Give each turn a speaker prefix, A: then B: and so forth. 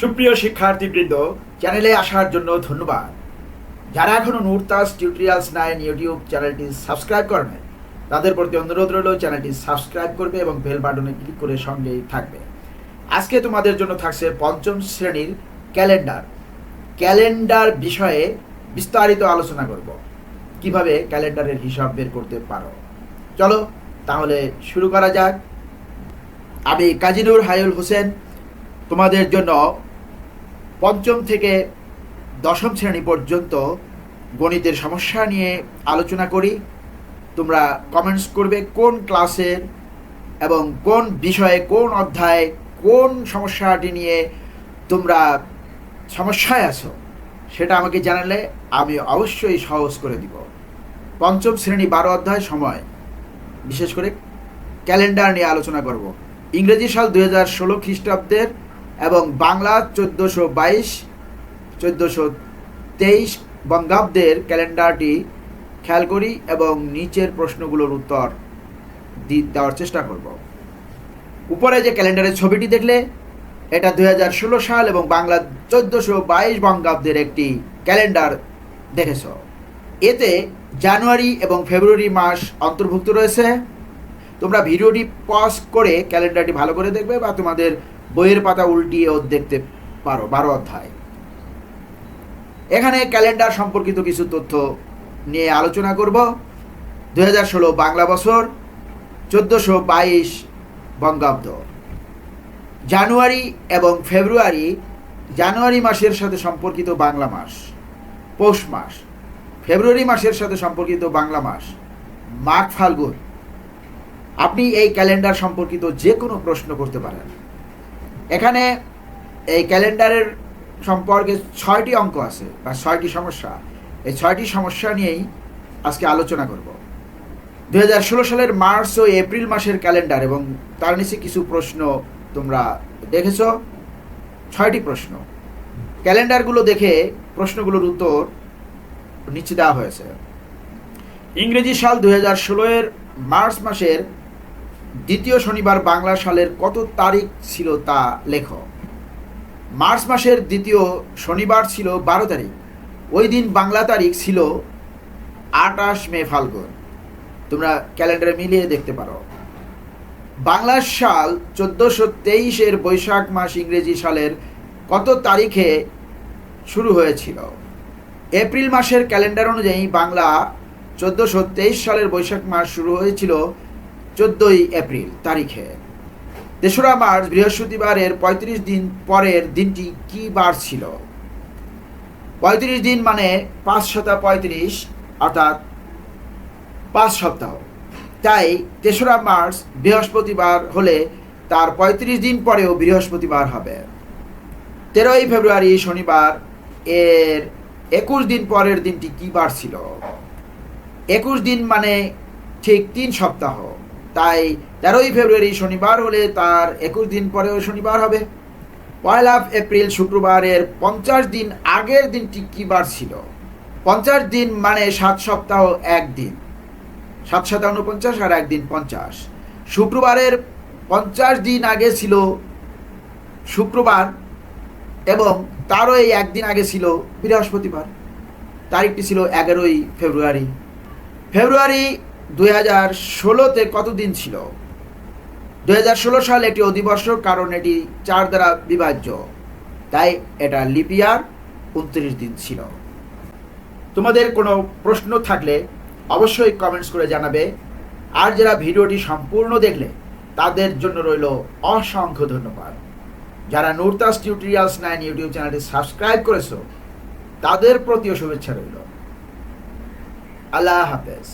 A: সুপ্রিয় শিক্ষার্থীবৃন্দ চ্যানেলে আসার জন্য ধন্যবাদ। যারা এখনও নুরতাস টিউটোরিয়ালস নাইন ইউটিউব চ্যানেলটি সাবস্ক্রাইব নাই, তাদের প্রতি অনুরোধ রইল চ্যানেলটি সাবস্ক্রাইব করবে এবং বেল বাটনে ক্লিক করে সঙ্গেই থাকবে। আজকে তোমাদের জন্য থাকছে পঞ্চম শ্রেণির ক্যালেন্ডার। ক্যালেন্ডার বিষয়ে বিস্তারিত আলোচনা করব। কীভাবে ক্যালেন্ডারের হিসাব বের করতে পারো? চলো তাহলে শুরু করা যাক। আমি কাজিনুর হায়ুল হোসেন তোমাদের জন্য পঞ্চম থেকে দশম শ্রেণি পর্যন্ত গণিতের সমস্যা নিয়ে আলোচনা করি। তোমরা কমেন্টস করবে কোন ক্লাসের এবং কোন বিষয়ে, কোন অধ্যায়, কোন সমস্যাটি নিয়ে তোমরা সমস্যায় আছো, সেটা আমাকে জানালে আমি অবশ্যই সহজ করে দিব। পঞ্চম শ্রেণি বারো অধ্যায় সময়। বিশেষ করে ক্যালেন্ডার নিয়ে আলোচনা করব। ইংরেজি সাল দুই হাজার ষোলো খ্রিস্টাব্দের এবং বাংলা চোদ্দোশো বাইশ, চোদ্দোশো তেইশ বঙ্গাব্দের ক্যালেন্ডারটি খেয়াল করি এবং নিচের প্রশ্নগুলোর উত্তর দি- দেওয়ার চেষ্টা করব। উপরে যে ক্যালেন্ডারের ছবিটি দেখলে, এটা দুই হাজার ষোলো সাল এবং বাংলা চোদ্দোশো বাইশ বঙ্গাব্দের একটি ক্যালেন্ডার দেখেছ। এতে জানুয়ারি এবং ফেব্রুয়ারি মাস অন্তর্ভুক্ত রয়েছে। তোমরা ভিডিওটি পজ করে ক্যালেন্ডারটি ভালো করে দেখবে বা তোমাদের বইয়ের পাতা উল্টিয়েও দেখতে পারো, বারো অধ্যায়। এখানে ক্যালেন্ডার সম্পর্কিত কিছু তথ্য নিয়ে আলোচনা করব। দুই হাজার ষোলো বাংলা বছর, চোদ্দোশো বাইশ বঙ্গাব্দ। জানুয়ারি এবং ফেব্রুয়ারি, জানুয়ারি মাসের সাথে সম্পর্কিত বাংলা মাস, পৌষ মাস। ফেব্রুয়ারি মাসের সাথে সম্পর্কিত বাংলা মাস, মাঘ ফাল্গুন। আপনি এই ক্যালেন্ডার সম্পর্কিত যে কোনো প্রশ্ন করতে পারেন। এখানে এই ক্যালেন্ডারের সম্পর্কে ছয়টি অঙ্ক আছে, বা ছয়টি সমস্যা। এই ছয়টি সমস্যা নিয়েই আজকে আলোচনা করব। দু হাজার ষোলো সালের মার্চ ও এপ্রিল মাসের ক্যালেন্ডার, এবং তার নিচে কিছু প্রশ্ন তোমরা দেখেছ। ছয়টি প্রশ্ন। ক্যালেন্ডারগুলো দেখে প্রশ্নগুলোর উত্তর নিচে দেওয়া হয়েছে। ইংরেজি সাল দু ষোলোয়ের মার্চ মাসের দ্বিতীয় শনিবার বাংলা সালের কত তারিখ ছিল তা লেখো। মার্চ মাসের দ্বিতীয় শনিবার ছিল বারো তারিখ। ওই দিন বাংলা তারিখ ছিল আটাশ মে ফাল্গুন। তোমরা ক্যালেন্ডারে মিলিয়ে দেখতে পারো। বাংলা সাল চোদ্দোশো তেইশের বৈশাখ মাস ইংরেজি সালের কত তারিখে শুরু হয়েছিল? এপ্রিল মাসের ক্যালেন্ডার অনুযায়ী বাংলা চোদ্দোশো তেইশ সালের বৈশাখ মাস শুরু হয়েছিল চোদ্দোই এপ্রিল তারিখে। তেসরা মার্চ বৃহস্পতিবারের পঁয়ত্রিশ দিন পরের দিনটি কি বার ছিল? পঁয়ত্রিশ দিন মানে পাঁচ শতা পঁয়ত্রিশ, অর্থাৎ পাঁচ সপ্তাহ। তাই তেসরা মার্চ বৃহস্পতিবার হলে তার পঁয়ত্রিশ দিন পরেও বৃহস্পতিবার হবে। তেরোই ফেব্রুয়ারি শনিবার এর একুশ দিন পরের দিনটি কি বার ছিল? একুশ দিন মানে ঠিক তিন সপ্তাহ। তাই তেরোই ফেব্রুয়ারি শনিবার হলে তার একুশ দিন পরেও শনিবার হবে। পয়লা এপ্রিল শুক্রবারের পঞ্চাশ দিন আগের দিনটি কি বার ছিল? পঞ্চাশ দিন মানে সাত সপ্তাহ এক দিন সাত সাত উনপঞ্চাশ আর একদিন পঞ্চাশ। শুক্রবারের পঞ্চাশ দিন আগে ছিল শুক্রবার এবং তারও এই একদিন আগে ছিল বৃহস্পতিবার। তারিখটি ছিল এগারোই ফেব্রুয়ারি। ফেব্রুয়ারি দুই হাজার ষোলোতে কত দিন ছিল? দুই হাজার ষোলো সাল একটি অধিবর্ষ, কারণ এটি চার দ্বারা বিভাজ্য। তাই এটা লিপিয়ার উনত্রিশ দিন ছিল। তোমাদের কোনো প্রশ্ন থাকলে অবশ্যই কমেন্টস করে জানাবে। আর যারা ভিডিওটি সম্পূর্ণ দেখলে, তাদের জন্য রইল অসংখ্য ধন্যবাদ। যারা নুরতাস টিউটোরিয়ালস নাইন ইউটিউব চ্যানেলটি সাবস্ক্রাইব করেছ, তাদের প্রতিও শুভেচ্ছা রইল। আল্লাহ হাফেজ।